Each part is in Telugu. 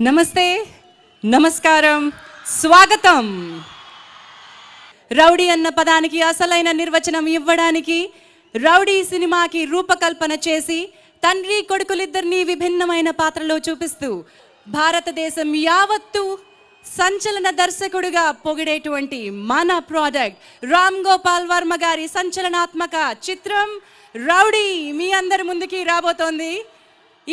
నమస్తే నమస్కారం స్వాగతం. రౌడీ అన్న పదానికి అసలైన నిర్వచనం ఇవ్వడానికి రౌడీ సినిమాకి రూపకల్పన చేసి తండ్రి కొడుకులిద్దరినీ విభిన్నమైన పాత్రలో చూపిస్తూ భారతదేశం యావత్తు సంచలన దర్శకుడుగా పొగిడేటువంటి మన ప్రోడక్ట్ రామ్ గోపాల్ వర్మ గారి సంచలనాత్మక చిత్రం రౌడీ మీ అందరి ముందుకి రాబోతోంది.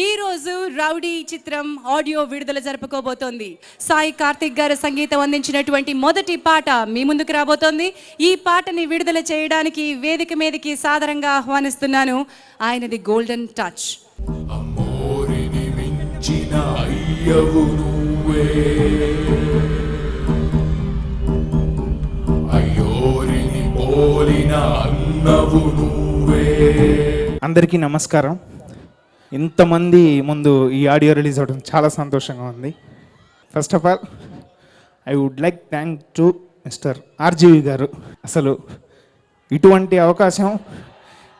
ఈ రోజు రౌడీ చిత్రం ఆడియో విడుదల జరుపుకోబోతోంది. సాయి కార్తిక్ గారు సంగీతం అందించినటువంటి మొదటి పాట మీ ముందుకు రాబోతోంది. ఈ పాటని విడుదల చేయడానికి వేదిక మీదకి సాదరంగా ఆహ్వానిస్తున్నాను. ఆయనది గోల్డెన్ టచ్ అయ్యోరిని పోలిన అన్నవు నువ్వే. అందరికీ నమస్కారం. ఇంతమంది ముందు ఈ ఆడియో రిలీజ్ అవ్వడం చాలా సంతోషంగా ఉంది. First of all I would like thank to mister RGV గారు. అసలు ఇటువంటి అవకాశం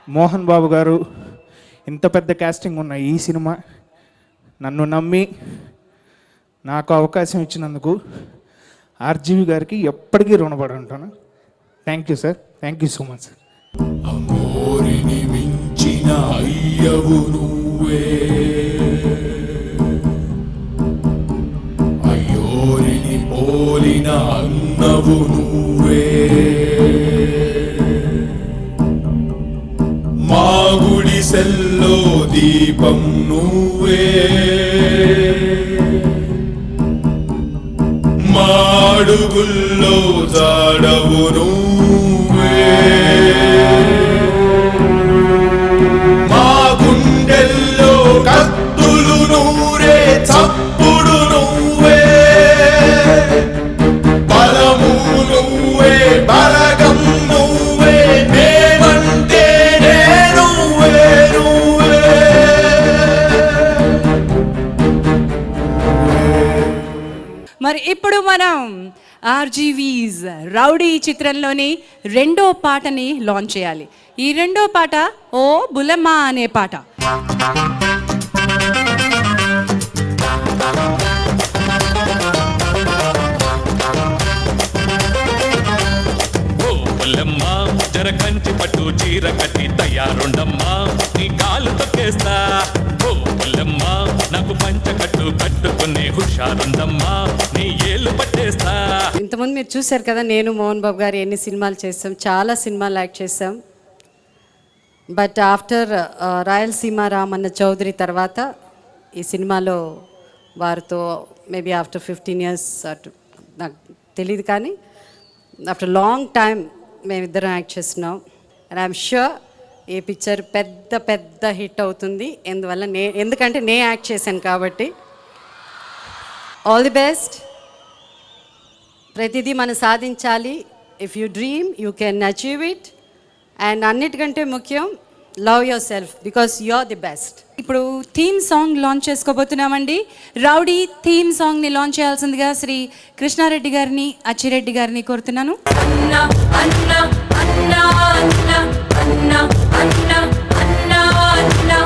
మోహన్ బాబు గారు ఇంత పెద్ద కాస్టింగ్ ఉన్న ఈ సినిమా నన్ను నమ్మి నాకు అవకాశం ఇచ్చినందుకు ఆర్జీవి గారికి ఎప్పటికీ రుణపడి ఉంటాను. Thank you sir thank you so much sir అమ్మోరిని మించిన అయ్యవు అయ్యోరిని పోలిన అన్నవు నువ్వే. మాగుడి సెల్లో దీపం నువ్వే. మాడుగుల్లో జాడవు నువ్వు. ఆర్జీవీస్ రౌడీ చిత్రంలోని రెండో పాటని లాంచ్ చేయాలి. ఈ రెండో పాట ఓ బులమ్మ అనే పాట. ఓ జర కంచి పట్టు చీర కట్టి తయారుండమ్మా నీ కాలు తొక్కేస్తా. ఓ పుల్లమ్మా నాకు పంచ కట్టు కట్టు హుషారుందమ్మా నీ ఏళ్ళు పట్టేస్తా. ఇంతకుముందు మీరు చూశారు కదా నేను మోహన్ బాబు గారు ఎన్ని సినిమాలు చేస్తాం చాలా సినిమాలు యాక్ట్ చేసాం బట్ ఆఫ్టర్ రాయలసీమ రామన్న చౌదరి తర్వాత ఈ సినిమాలో వారితో మేబీ ఆఫ్టర్ ఫిఫ్టీన్ ఇయర్స్ అటు నాకు తెలియదు కానీ ఆఫ్టర్ లాంగ్ టైం మేమిద్దరం యాక్ట్ చేస్తున్నాం. అండ్ ఐఎమ్ షూర్ ఈ పిక్చర్ పెద్ద పెద్ద హిట్ అవుతుంది. ఎందువల్ల నే ఎందుకంటే నేను యాక్ట్ చేశాను కాబట్టి ఆల్ ది బెస్ట్ ప్రతిదీ మనం సాధించాలి. If you dream you can achieve it and అన్నిటికంటే ముఖ్యం love yourself because you are the best ఇప్పుడు థీమ్ సాంగ్ లాంచ్ చేసుకోబోతున్నామండి. రౌడీ థీమ్ సాంగ్ని లాంచ్ చేయాల్సిందిగా శ్రీ కృష్ణారెడ్డి గారిని అచ్చిరెడ్డి గారిని కోరుతున్నాను. అన్నా అన్నా అన్నా అన్నా అన్నా అన్నా అన్నా అన్నా.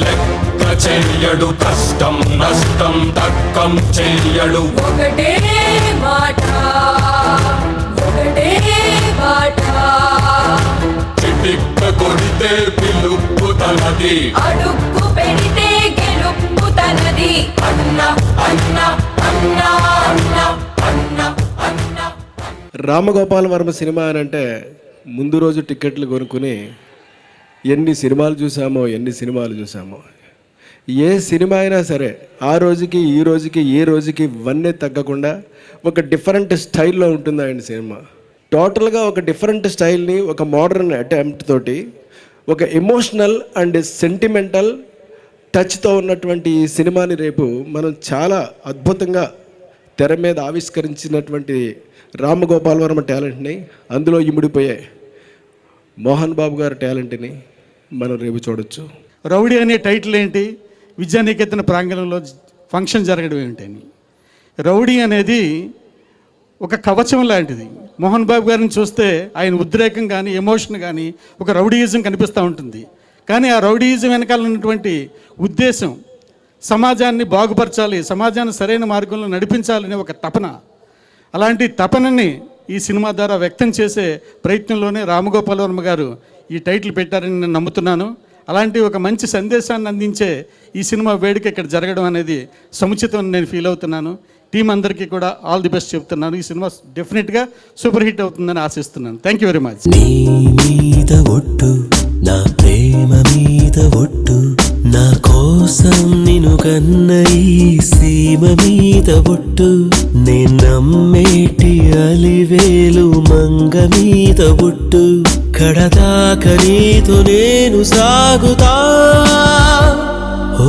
లెక్క చెయ్యడు కష్టం నష్టం తక్కం చెయ్యడు ఒకటే మాట ఒకటే మాట. చిటిక్క కొడితే పిలుపు తనది. అడుక్కు పెడితే గెలుపు తనది. అన్నా అన్నా అన్నా అన్నా అన్నా అన్నా. రామగోపాల వర్మ సినిమా అని అంటే ముందు రోజు టికెట్లు కొనుక్కుని ఎన్ని సినిమాలు చూసామో ఎన్ని సినిమాలు చూసామో. ఏ సినిమా అయినా సరే ఆ రోజుకి ఈ రోజుకి ఏ రోజుకి వన్నే తగ్గకుండా ఒక డిఫరెంట్ స్టైల్లో ఉంటుంది ఆయన సినిమా. టోటల్గా ఒక డిఫరెంట్ స్టైల్ని ఒక మోడర్న్ అటెంప్ట్ తోటి ఒక ఎమోషనల్ అండ్ సెంటిమెంటల్ టచ్తో ఉన్నటువంటి ఈ సినిమాని రేపు మనం చాలా అద్భుతంగా తెర మీద ఆవిష్కరించినటువంటి రామగోపాల్ వర్మ టాలెంట్ని అందులో ఇమిడిపోయాయి. మోహన్ బాబు గారి టాలెంట్ని మనం రేపు చూడొచ్చు. రౌడీ అనే టైటిల్ ఏంటి? విద్యానికేతన ప్రాంగణంలో ఫంక్షన్ జరగడం ఏంటని రౌడీ అనేది ఒక కవచం లాంటిది. మోహన్ బాబు గారిని చూస్తే ఆయన ఉద్రేకం కానీ ఎమోషన్ కానీ ఒక రౌడీయిజం కనిపిస్తూ ఉంటుంది. కానీ ఆ రౌడీయిజం వెనకాల ఉన్నటువంటి ఉద్దేశం సమాజాన్ని బాగుపరచాలి సమాజాన్ని సరైన మార్గంలో నడిపించాలనే ఒక తపన. అలాంటి తపనని ఈ సినిమా ద్వారా వ్యక్తం చేసే ప్రయత్నంలోనే రామగోపాల్ వర్మ గారు ఈ టైటిల్ పెట్టారని నేను నమ్ముతున్నాను. అలాంటి ఒక మంచి సందేశాన్ని అందించే ఈ సినిమా వేడుక ఇక్కడ జరగడం అనేది సముచితం అని నేను ఫీల్ అవుతున్నాను. టీం అందరికీ కూడా ఆల్ ది బెస్ట్ చెప్తున్నాను. ఈ సినిమా డెఫినెట్గా సూపర్ హిట్ అవుతుందని ఆశిస్తున్నాను. థ్యాంక్ యూ వెరీ మచ్ మీద ఒట్టు నా ప్రేమ మీద ఒట్టు నా కోసం నిను కన్న ఈ సీమ మీద ఒట్టు నే నమ్మేటి అలివేలు మంగ మీద ఒట్టు. కడదాక నీతో నేను సాగుతా. ఓ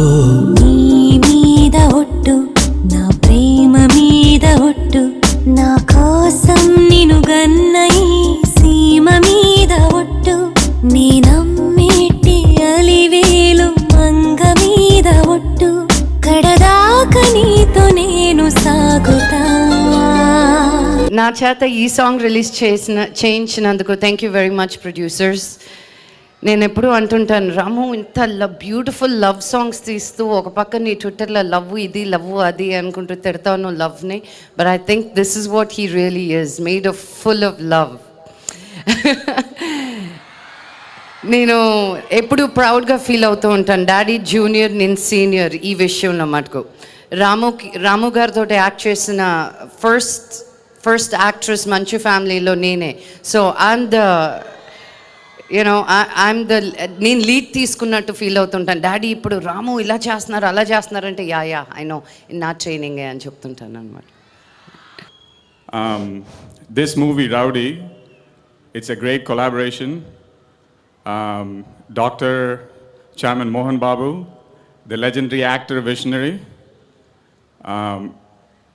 నా చేత ఈ సాంగ్ రిలీజ్ చేసిన చేయించినందుకు thank you very much producers నేను ఎప్పుడూ అంటుంటాను రాము ఇంత లవ్ బ్యూటిఫుల్ లవ్ సాంగ్స్ తీస్తూ ఒక పక్క నీ ట్విట్టర్లో లవ్ ఇది లవ్ అది అనుకుంటూ తిడతాను లవ్ని. But I think this is what he really is made of full of love నేను ఎప్పుడు ప్రౌడ్గా ఫీల్ అవుతూ ఉంటాను డాడీ జూనియర్ నేను సీనియర్ ఈ విషయంలో మటుకు. రాముకి రాము గారితో యాక్ట్ చేసిన ఫస్ట్ ఫస్ట్ యాక్ట్రెస్ మంచు ఫ్యామిలీలో నేనే. So um the you know I'm the నేను లీడ్ తీసుకున్నట్టు ఫీల్ అవుతుంటాను. డాడీ ఇప్పుడు రాము ఇలా చేస్తున్నారు అలా చేస్తున్నారంటే yeah yeah I know in నా ట్రైనింగ్ అని చెప్తుంటాను అనమాట this movie rowdy it's a great collaboration doctor chairman Mohan Babu the legendary actor visionary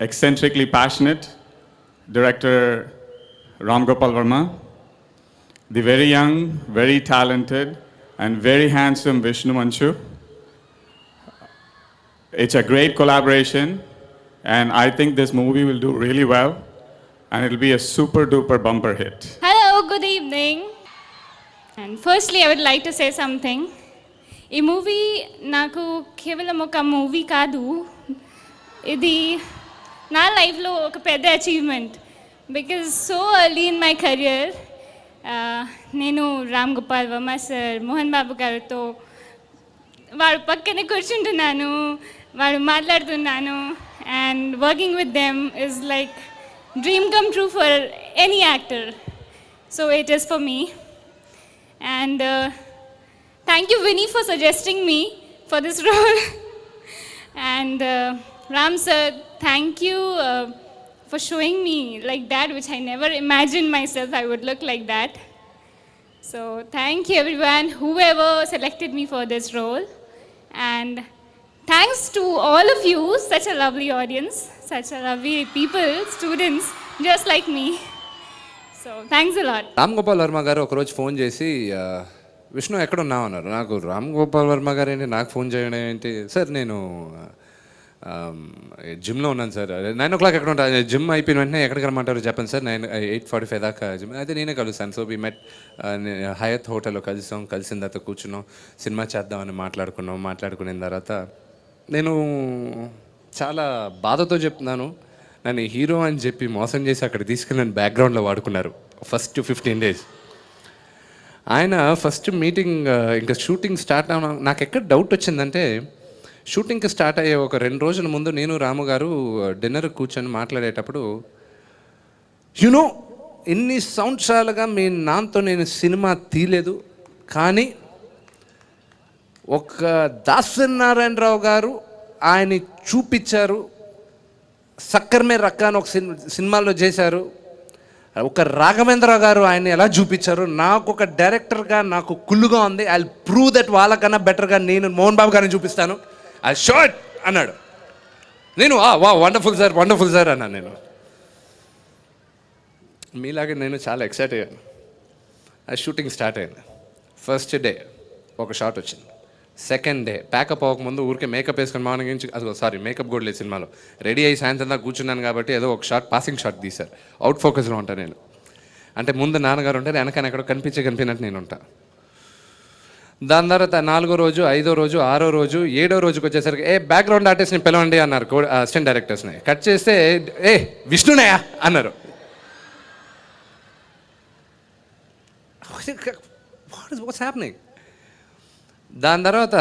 eccentrically passionate director Ram Gopal Verma, the very young, very talented, and very handsome Vishnu Manchu. It's a great collaboration, and I think this movie will do really well, and it'll be a super duper bumper hit. Hello, good evening. And firstly, I would like to say something. ఈ మూవీ నాకు కేవలం ఒక మూవీ కాదు ఇది నా లైఫ్లో ఒక పెద్ద achievement because so early in my career నేను రామ్ గోపాల్ వర్మ సార్ మోహన్ బాబు గారితో వాడు పక్కనే కూర్చుంటున్నాను వాడు మాట్లాడుతున్నాను and working with them is like dream come true for any actor so it is for me and thank you Vini for suggesting me for this role and Ram sir thank you for showing me like that, which I never imagined myself I would look like that. So thank you everyone, whoever selected me for this role. And thanks to all of you, such a lovely audience, such a lovely people, students, just like me. So thanks a lot. Ram Gopal Varma గారు ఒకరోజు ఫోన్ చేసి ఆ, విష్ణు ఎక్కడ ఉన్నావు అన్నారు నాకు రామ్ గోపాల్ వర్మ గారు ఏంటి నాకు ఫోన్ చేయడం ఏంటి సార్ నేను Um, జిమ్లో ఉన్నాను సార్. నైన్ ఓ క్లాక్ ఎక్కడ ఉంటాను జిమ్ అయిపోయిన వెంటనే ఎక్కడికి రమ్మంటారు చెప్పండి sir? Nine eight forty five దాకా జిమ్ అయితే నేనే కలుస్తాను. సో బీ మెట్ హయత్ హోటల్లో కలిసాం. కలిసిన తర్వాత కూర్చున్నాం. సినిమా చేద్దామని మాట్లాడుకున్నాం. మాట్లాడుకున్న తర్వాత నేను చాలా బాధతో చెప్తున్నాను. నన్ను హీరో అని చెప్పి మోసం చేసి అక్కడ తీసుకెళ్ళి నన్ను బ్యాక్గ్రౌండ్లో వాడుకున్నారు. First fifteen days. ఆయన ఫస్ట్ మీటింగ్ uh, ఇంకా షూటింగ్ స్టార్ట్ అవ నాకు ఎక్కడ డౌట్ వచ్చిందంటే షూటింగ్కి స్టార్ట్ అయ్యే ఒక రెండు రోజుల ముందు నేను రాము గారు డిన్నర్ కూర్చొని మాట్లాడేటప్పుడు యునో ఎన్ని సంవత్సరాలుగా మీ నాన్నతో నేను సినిమా తీయలేదు కానీ ఒక దాసనారాయణరావు గారు ఆయన చూపించారు. సక్కర్ మే రక్క అని ఒక సినిమాలో చేశారు. ఒక రాఘవేంద్ర గారు ఆయన ఎలా చూపించారు? నాకు ఒక డైరెక్టర్గా నాకు కుళ్ళుగా ఉంది. ఐ ప్రూవ్ దట్ వాళ్ళకన్నా బెటర్గా నేను మోహన్ బాబు గారిని చూపిస్తాను. ఐ షార్ట్ అన్నాడు. నేను "ఆ, వా వండర్ఫుల్ సార్ వండర్ఫుల్ సార్ అన్నాను నేను. మీలాగే నేను చాలా ఎక్సైట్ అయ్యాను. ఆ షూటింగ్ స్టార్ట్ అయింది. ఫస్ట్ డే ఒక షాట్ వచ్చింది. సెకండ్ డే ప్యాకప్ అవ్వకముందు ఊరికే మేకప్ వేసుకొని మార్నింగ్ నుంచి అసలు సారీ మేకప్ కూడా లేదు సినిమాలో. రెడీ అయ్యి సాయంత్రం దాకా కూర్చున్నాను కాబట్టి ఏదో ఒక షాట్ పాసింగ్ షాట్ తీశారు. అవుట్ ఫోకస్లో ఉంటాను నేను. అంటే ముందు నాన్నగారు ఉంటారు వెనకాల ఎక్కడో కనిపించే కనిపినట్టు నేను ఉంటా. దాని తర్వాత నాలుగో రోజు ఐదో రోజు ఆరో రోజు ఏడో రోజుకి వచ్చేసరికి ఏ బ్యాక్గ్రౌండ్ ఆర్టిస్ట్ని పిలవండి అన్నారు కో అసిస్టెంట్ డైరెక్టర్స్ని కట్ చేస్తే ఏ విష్ణునయా అన్నారు. వాట్స్ హ్యాప్నింగ్ దాని తర్వాత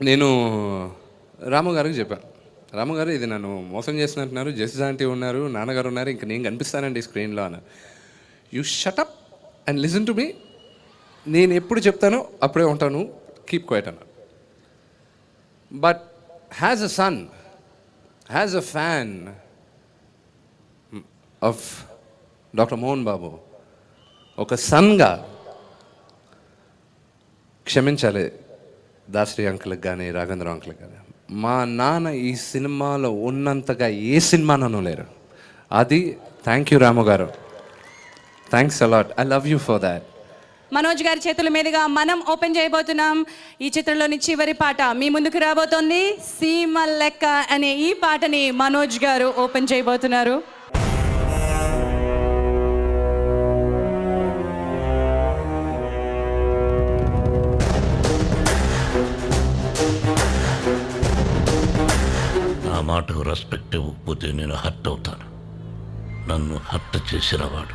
నేను రాము గారికి చెప్పాను రాము గారు ఇది నన్ను మోసం చేస్తున్నట్టున్నారు. జస్టిస్ ఆంటీ ఉన్నారు నాన్నగారు ఉన్నారు ఇంక నేను కనిపిస్తానండి స్క్రీన్లో అన్న you shut up and listen to me నేను ఎప్పుడు చెప్తానో అప్పుడే ఉంటాను. కీప్ క్వైట్ అన్నాను but has a son has a fan of doctor Mohan Babu ఒక సన్గా క్షమించాలి దాశ్రీ అంకులకు కానీ రాఘవేంద్ర అంకులకు కానీ మా నాన్న ఈ సినిమాలో ఉన్నంతగా ఏ సినిమానూ లేరు. అది థ్యాంక్ యూ రాము గారు. Thanks a lot I love you for that Manoj గారి చేతుల మీదుగా మనం ఓపెన్ చేయబోతున్నాం. ఈ చిత్రంలోని చివరి పాట మీ ముందుకు రాబోతోంది. సీమ లెక్క అనే ఈ పాటని మనోజ్ గారు ఓపెన్ చేయబోతున్నారు. మాటకు రెస్పెక్ట్ ఇవ్వకపోతే నేను హర్ట్ అవుతాను. నన్ను హర్ట్ చేసినవాడు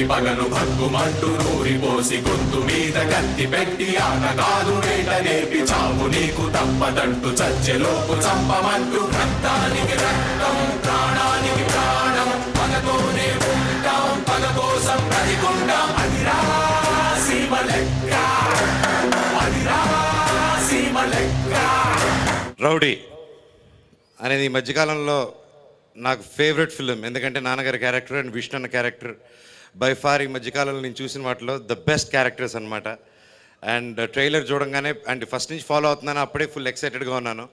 పాలతోటి పగను భగ్గుమంటూ నూరి పోసి గొంతు మీద కత్తి పెట్టి ఆటగాలు వేట నేపి చావు నీకు తప్పదంటూ చచ్చెలోపు చంపమంటూ రక్తానికి రక్తం ప్రాణానికి ప్రాణం. పగతోనే ఉంటాం పగ కోసం బ్రతికుంటాం. అదిరా సీమ లెక్క. అదిరా సీమ లెక్క. రౌడీ అనేది ఈ మధ్యకాలంలో నాకు ఫేవరెట్ ఫిలిం. ఎందుకంటే నాన్నగారి క్యారెక్టర్ అండ్ విష్ణు అన్న క్యారెక్టర్ బై ఫార్ ఈ మధ్యకాలంలో నేను చూసిన వాటిలో ద బెస్ట్ క్యారెక్టర్స్ అనమాట అండ్ ట్రైలర్ చూడంగానే అండ్ ఫస్ట్ నుంచి ఫాలో అవుతున్నాను అప్పుడే ఫుల్ ఎక్సైటెడ్గా ఉన్నాను.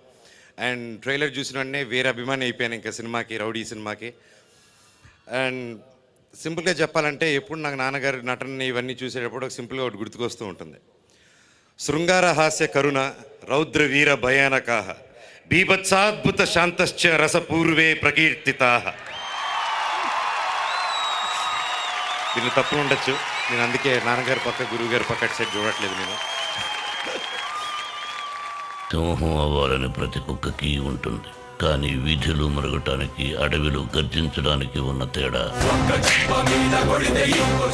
అండ్ ట్రైలర్ చూసిన వెంటనే వేరే అభిమాని అయిపోయాను ఇంకా సినిమాకి రౌడీ సినిమాకి. అండ్ సింపుల్గా చెప్పాలంటే ఎప్పుడు నాకు నాన్నగారి నటనని ఇవన్నీ చూసేటప్పుడు సింపుల్గా ఒకటి గుర్తుకొస్తూ ఉంటుంది. శృంగార హాస్య కరుణ రౌద్ర వీర భయానకాహ బీభత్సాద్భుత శాంతశ్చ రసపూర్వే ప్రకీర్తితాహ. దీనిలో తప్పు ఉండొచ్చు. నేను అందుకే నాన్నగారి పక్క గురువు గారి పక్క అటు సైడ్ చూడట్లేదు నేను. సింహం అవ్వాలని ప్రతి కుక్కకి ఉంటుంది. కానీ వీధులు మరగటానికి అడవిలో గర్జించడానికి ఉన్న తేడా. ఒక్క చెంప మీద కొడితే ఇంకో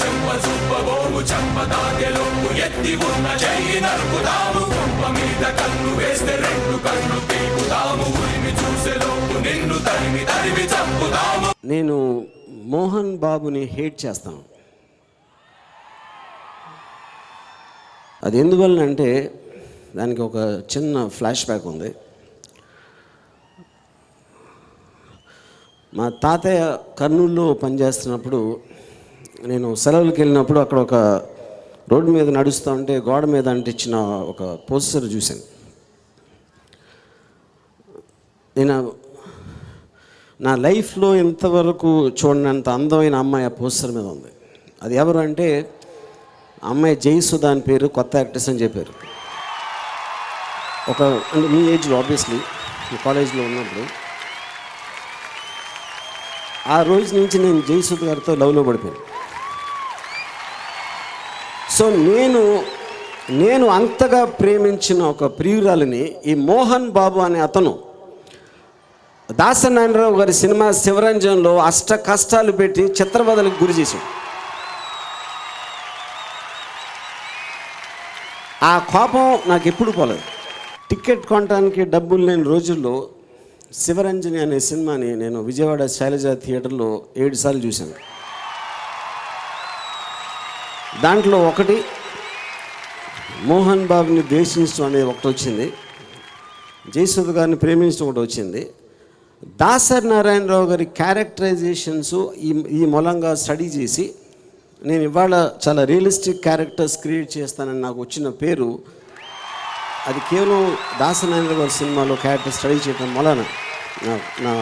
అది ఎందువలన అంటే దానికి ఒక చిన్న ఫ్లాష్ బ్యాక్ ఉంది. మా తాతయ్య కర్నూలులో పనిచేస్తున్నప్పుడు నేను సెలవులకు వెళ్ళినప్పుడు అక్కడ ఒక రోడ్డు మీద నడుస్తూ ఉంటే గోడ మీద అంటించిన ఒక పోస్టర్ చూశాను. నేను నా లైఫ్లో ఇంతవరకు చూడనంత అందమైన అమ్మాయి ఆ పోస్టర్ మీద ఉంది. అది ఎవరు అంటే అమ్మాయి జయసుధ అని పేరు కొత్త యాక్ట్రెస్ అని చెప్పారు. ఒక అంటే మీ ఏజ్లో ఆబ్వియస్లీ కాలేజ్లో ఉన్నప్పుడు ఆ రోజు నుంచి నేను జయసుధ గారితో లవ్లో పడిపోయాను. సో నేను నేను అంతగా ప్రేమించిన ఒక ప్రియురాలిని ఈ మోహన్ బాబు అనే అతను దాసనారాయణరావు గారి సినిమా శివరంజన్లో అష్ట కష్టాలు పెట్టి చిత్రవదలకు గురి చేశాడు. ఆ కోపం నాకు ఎప్పుడు పోలేదు. టికెట్ కొనడానికి డబ్బులు లేని రోజుల్లో శివరంజని అనే సినిమాని నేను విజయవాడ శైలజ థియేటర్లో ఏడు సార్లు చూశాను. దాంట్లో ఒకటి మోహన్ బాబుని ద్వేషించడం అనేది ఒకటి వచ్చింది. జయసుధ గారిని ప్రేమించడం ఒకటి వచ్చింది. దాసరి నారాయణరావు గారి క్యారెక్టరైజేషన్స్ ఈ ఈ మూలంగా స్టడీ చేసి నేను ఇవాళ చాలా రియలిస్టిక్ క్యారెక్టర్స్ క్రియేట్ చేస్తానని నాకు వచ్చిన పేరు అది కేవలం దాసనారాయణ గారి సినిమాలో క్యారెక్టర్ స్టడీ చేయడం వలన నా నా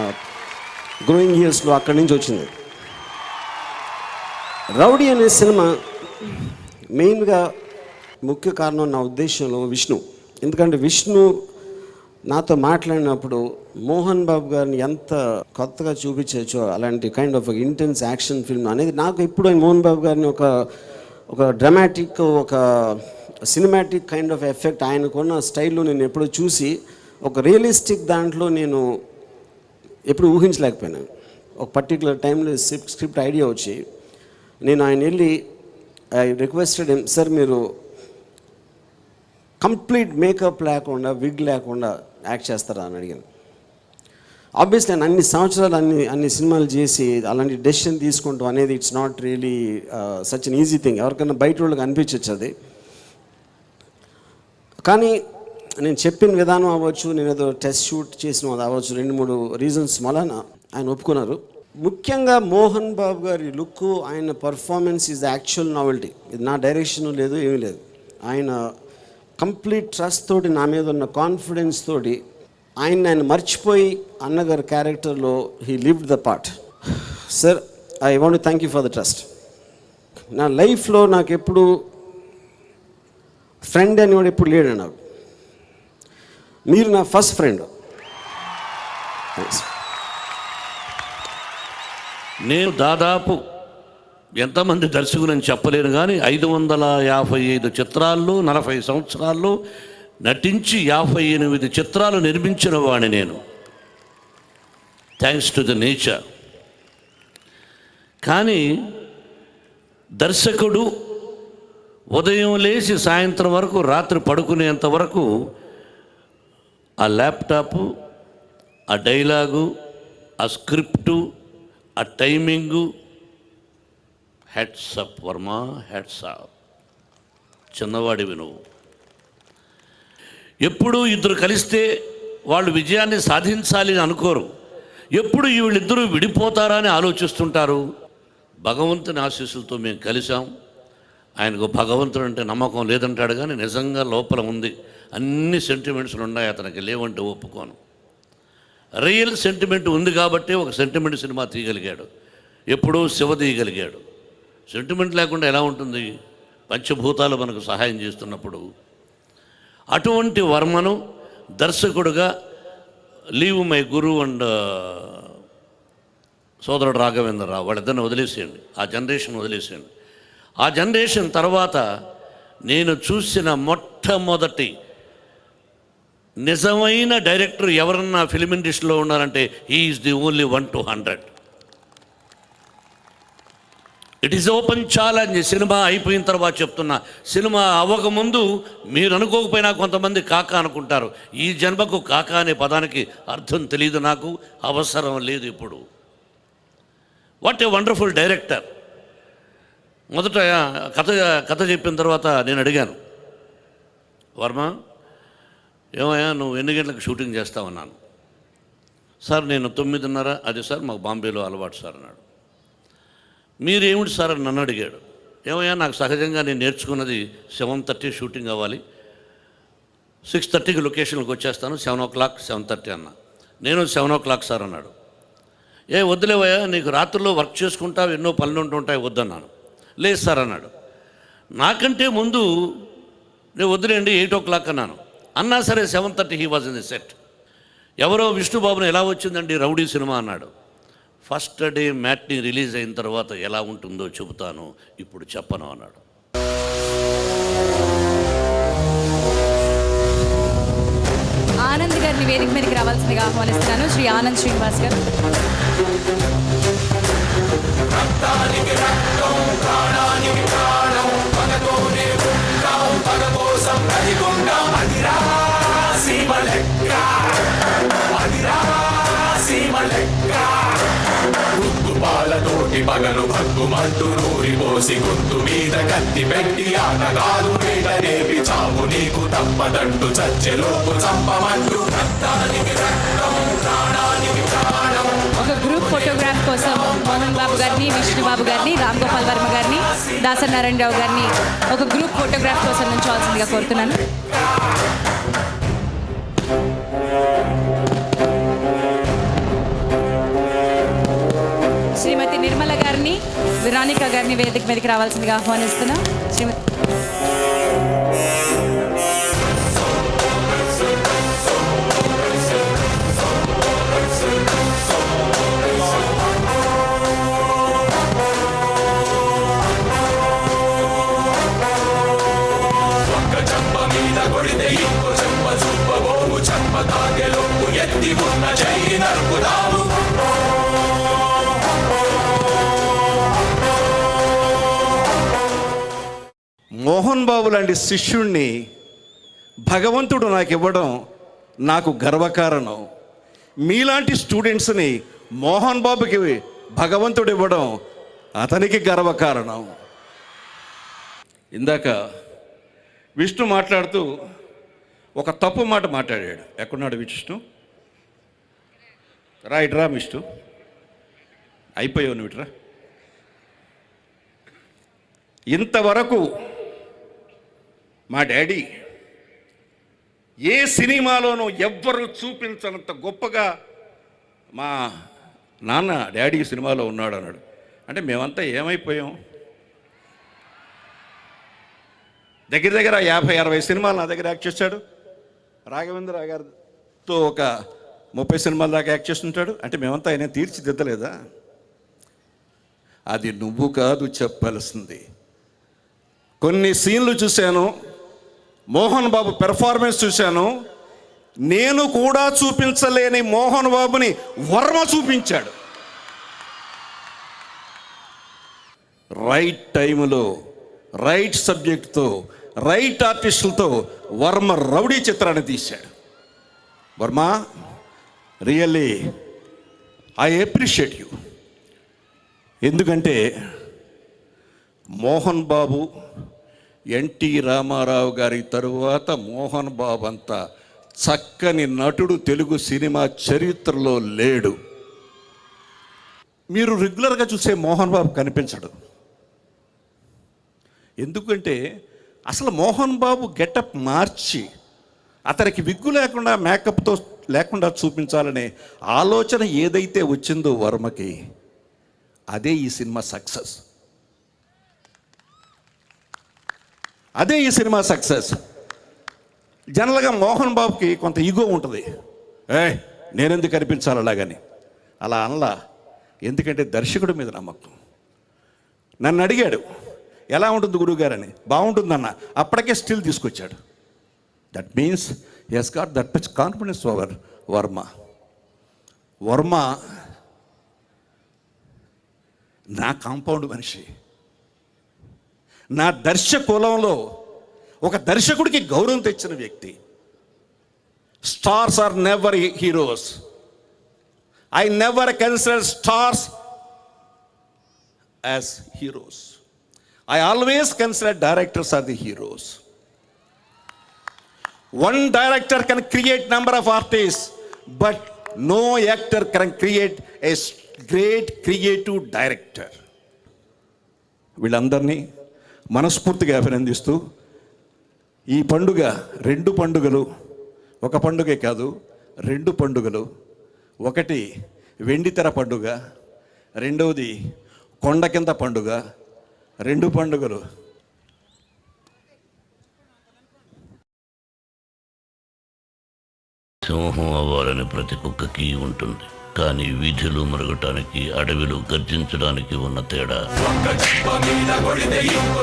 గ్రోయింగ్ ఇయర్స్లో అక్కడి నుంచి వచ్చింది. రౌడీ అనే సినిమా మెయిన్గా ముఖ్య కారణం నా ఉద్దేశంలో విష్ణు. ఎందుకంటే విష్ణు నాతో మాట్లాడినప్పుడు మోహన్ బాబు గారిని ఎంత కొత్తగా చూపించవచ్చో అలాంటి kind of intense action film అనేది నాకు ఎప్పుడు మోహన్ బాబు గారిని ఒక ఒక డ్రమాటిక్ ఒక సినిమాటిక్ కైండ్ ఆఫ్ ఎఫెక్ట్ ఆయనకున్న స్టైల్లో నేను ఎప్పుడు చూసి ఒక రియలిస్టిక్ దాంట్లో నేను ఎప్పుడు ఊహించలేకపోయాను. ఒక పర్టికులర్ టైంలో స్క్రిప్ట్ స్క్రిప్ట్ ఐడియా వచ్చి నేను ఆయన వెళ్ళి ఐ రిక్వెస్టెడ్ సార్ మీరు కంప్లీట్ మేకప్ లేకుండా విగ్ లేకుండా యాక్ట్ చేస్తారా అని అడిగాను. ఆబ్వియస్లీ నేను అన్ని సంవత్సరాలు అన్ని అన్ని సినిమాలు చేసి అలాంటి డెసిషన్ తీసుకుంటాం అనేది it's not really such an easy thing ఎవరికైనా బయట వాళ్ళకి అనిపించవచ్చు అది. కానీ నేను చెప్పిన విధానం అవ్వచ్చు నేను ఏదో టెస్ట్ షూట్ చేసిన అది అవ్వచ్చు రెండు మూడు రీజన్స్ వలన ఆయన ఒప్పుకున్నారు. ముఖ్యంగా మోహన్ బాబు గారి లుక్ ఆయన పర్ఫార్మెన్స్ ఈజ్ యాక్చువల్ నావెల్టీ ఇది నా డైరెక్షన్ లేదు ఏమీ లేదు. ఆయన కంప్లీట్ ట్రస్ట్ తోటి నా మీద ఉన్న కాన్ఫిడెన్స్ తోటి ఆయన ఆయన మర్చిపోయి అన్నగారి క్యారెక్టర్లో he lived the part. Sir I want thank you for the trust నా లైఫ్లో నాకు ఎప్పుడు ఫ్రెండ్ అనేవాడు ఎప్పుడు లేడు నాకు మీరు నా ఫస్ట్ ఫ్రెండ్ నేను దాదాపు ఎంతమంది దర్శకులని చెప్పలేను కానీ ఐదు వందల యాభై ఐదు చిత్రాల్లో నలభై సంవత్సరాల్లో నటించి యాభై ఎనిమిది చిత్రాలు నిర్మించిన వాడిని నేను. థ్యాంక్స్ టు ద నేచర్ కానీ దర్శకుడు ఉదయం లేచి సాయంత్రం వరకు రాత్రి పడుకునేంత వరకు ఆ ల్యాప్టాపు ఆ డైలాగు ఆ స్క్రిప్టు ఆ timing heads up Varma heads up చిన్నవాడి వినువు ఎప్పుడు ఇద్దరు కలిస్తే వాళ్ళు విజయాన్ని సాధించాలి అని అనుకోరు. ఎప్పుడు వీళ్ళిద్దరూ విడిపోతారా అని ఆలోచిస్తుంటారు. భగవంతుని ఆశీస్సులతో మేము కలిసాం ఆయనకు భగవంతుడు అంటే నమ్మకం లేదంటాడు కానీ నిజంగా లోపల ఉంది. అన్ని సెంటిమెంట్స్లు ఉన్నాయి అతనికి లేవంటే ఒప్పుకోను. రియల్ సెంటిమెంట్ ఉంది కాబట్టి ఒక సెంటిమెంట్ సినిమా తీయగలిగాడు. ఎప్పుడూ శివ తీయగలిగాడు. సెంటిమెంట్ లేకుండా ఎలా ఉంటుంది? పంచభూతాలు మనకు సహాయం చేస్తున్నప్పుడు అటువంటి వర్మను దర్శకుడుగా లీవ్ మై గురు అండ్ సోదరుడు రాఘవేంద్రరావు వాళ్ళిద్దరిని వదిలేసేయండి. ఆ జనరేషన్ వదిలేసేయండి. ఆ జనరేషన్ తర్వాత నేను చూసిన మొట్టమొదటి నిజమైన డైరెక్టర్ ఎవరన్నా ఫిలిం ఇండస్ట్రీలో ఉన్నారంటే he is the only one two hundred it is open challenge cinema అయిపోయిన తర్వాత చెప్తున్నా. సినిమా అవ్వకముందు మీరు అనుకోకపోయినా కొంతమంది కాక అనుకుంటారు. ఈ జన్మకు కాక అనే పదానికి అర్థం తెలియదు నాకు. అవసరం లేదు ఇప్పుడు. వాట్ ఏ వండర్ఫుల్ డైరెక్టర్ మొదట కథ కథ చెప్పిన తర్వాత నేను అడిగాను. వర్మ ఏమయ్యా నువ్వు ఎన్ని గంటలకు షూటింగ్ చేస్తావన్నాను. సార్ నేను తొమ్మిదిన్నర అది సార్ మాకు బాంబేలో అలవాటు సార్ అన్నాడు. మీరేమిటి సార్ అని నన్ను అడిగాడు. ఏమయ్యా నాకు సహజంగా నేను నేర్చుకున్నది సెవెన్ థర్టీ షూటింగ్ అవ్వాలి. సిక్స్ థర్టీకి లొకేషన్కి వచ్చేస్తాను seven o'clock seven thirty అన్న. నేను సెవెన్ ఓ క్లాక్ సార్ అన్నాడు. ఏ వద్దులేవయ్యా నీకు రాత్రిలో వర్క్ చేసుకుంటావు ఎన్నో పనులు ఉంటుంటాయి వద్దన్నాను. లేదు సార్ అన్నాడు. నాకంటే ముందు నేను వద్దులేండి ఎయిట్ ఓ క్లాక్ అన్నాను. అన్నా సరే seven thirty he was in the set. ఎవరో విష్ణుబాబును ఎలా వచ్చిందండి రౌడీ సినిమా అన్నాడు. ఫస్ట్ డే మ్యాట్ని రిలీజ్ అయిన తర్వాత ఎలా ఉంటుందో చెబుతాను. ఇప్పుడు చెప్పను అన్నాడు. ఆనంద్ గారిని వేదిక మీదకి రావాల్సిందిగా ఆహ్వానిస్తున్నాను. శ్రీ ఆనంద్ శ్రీనివాస్ గారు. సీమ లెక్క సీమ లెక్క ఉద్దు పాలతోటి కోటి పగలు భగ్గుమంటూ నూరి పోసి గుంతు మీద కత్తి పెట్టి ఆటగాలు వేట నేపి చావు నీకు తప్పదంటూ చచ్చెలోపు చంపమంటూ రక్తానికి రక్తం ప్రాణానికి ప్రాణం. ఒక గ్రూప్ ఫోటోగ్రాఫ్ కోసం మోహన్ బాబు గారిని విష్ణు బాబు గారిని రామ్ గోపాల్ వర్మ గారిని దాసనారాయణరావు గారిని ఒక గ్రూప్ ఫోటోగ్రాఫ్ కోసం నుంచోవాల్సిందిగా కోరుతున్నాను. నిర్మల గారిని విరానిక గారిని వేదిక మీదకి రావాల్సిందిగా ఆహ్వానిస్తున్నా. శ్రీమతి ఒక్క చెంప మీద కొడితే ఇంకో ఎత్తి ఉన్న చెయ్యి నరుకుదాము మోహన్ బాబు లాంటి శిష్యుణ్ణి భగవంతుడు నాకు ఇవ్వడం నాకు గర్వకారణం. మీలాంటి స్టూడెంట్స్ని మోహన్ బాబుకి భగవంతుడు ఇవ్వడం అతనికి గర్వకారణం. ఇందాక విష్ణు మాట్లాడుతూ ఒక తప్పు మాట మాట్లాడాడు. ఎక్కడున్నాడు విష్ణు? రా విష్ణు అయిపోయావు నువ్వు ఇట్రా ఇంతవరకు మా డాడీ ఏ సినిమాలోనూ ఎవ్వరు చూపించనంత గొప్పగా మా నాన్న డాడీ సినిమాలో ఉన్నాడు అన్నాడు అంటే మేమంతా ఏమైపోయాం? దగ్గర దగ్గర యాభై అరవై సినిమాలు నా దగ్గర యాక్ట్ చేశాడు. రాఘవేంద్ర గారితో ఒక ముప్పై సినిమాల దాకా యాక్ట్ చేస్తుంటాడు. అంటే మేమంతా ఆయన తీర్చిదిద్దలేదా? అది నువ్వు కాదు చెప్పాల్సింది. కొన్ని సీన్లు చూశాను. మోహన్ బాబు పెర్ఫార్మెన్స్ చూశాను. నేను కూడా చూపించలేని మోహన్ బాబుని వర్మ చూపించాడు. రైట్ టైంలో రైట్ సబ్జెక్ట్తో రైట్ ఆర్టిస్టులతో వర్మ రౌడీ చిత్రాన్ని తీశాడు. Varma really I appreciate you. ఎందుకంటే మోహన్ బాబు ఎన్టీ రామారావు గారి తరువాత మోహన్ బాబు అంతా చక్కని నటుడు తెలుగు సినిమా చరిత్రలో లేడు. మీరు రెగ్యులర్గా చూసే మోహన్ బాబు కనిపించడు. ఎందుకంటే అసలు మోహన్ బాబు గెటప్ మార్చి అతనికి విగ్గు లేకుండా మేకప్తో లేకుండా చూపించాలనే ఆలోచన ఏదైతే వచ్చిందో వర్మకి అదే ఈ సినిమా సక్సెస్. అదే ఈ సినిమా సక్సెస్. జనరల్గా మోహన్ బాబుకి కొంత ఈగో ఉంటుంది. ఏ నేనెందుకు కనిపించాలి అలాగని. అలా అనలా. ఎందుకంటే దర్శకుడి మీద నమ్మకం. నన్ను అడిగాడు ఎలా ఉంటుంది గురువుగారని? బాగుంటుందన్న. అప్పటికే స్టిల్ తీసుకొచ్చాడు. That means he's got that much confidence over Varma Varma నా కాంపౌండ్ మనిషి. నా దర్శ కులంలో ఒక దర్శకుడికి గౌరవం తెచ్చిన వ్యక్తి. Stars are never heroes I never consider stars as heroes I always consider directors are the heroes one director can create number of artist but no actor can create a great creative director వీళ్ళందరినీ మనస్ఫూర్తిగా అభినందిస్తూ ఈ పండుగ రెండు పండుగలు ఒక పండుగే కాదు రెండు పండుగలు. ఒకటి వెండితెర పండుగ రెండవది కొండ కింద పండుగ రెండు పండుగలు. సింహం అవ్వాలని ప్రతి కుక్కకి ఉంటుంది. కానీ వీధిలో మరగటానికి అడవిలో గర్జించడానికి ఉన్న తేడా. ఒక్క చెంప మీద కొడితే ఇంకో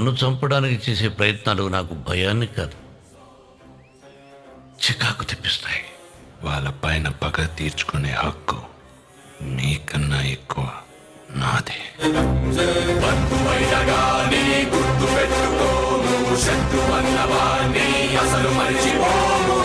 నన్ను చంపడానికి చేసే ప్రయత్నాలు నాకు భయాన్ని కాదు. చికాకు తెప్పిస్తాయి. వాళ్ళ పైన పగ తీర్చుకునే హక్కు నీకన్నా ఎక్కువ నాదే. అసలు మరిచిపోము.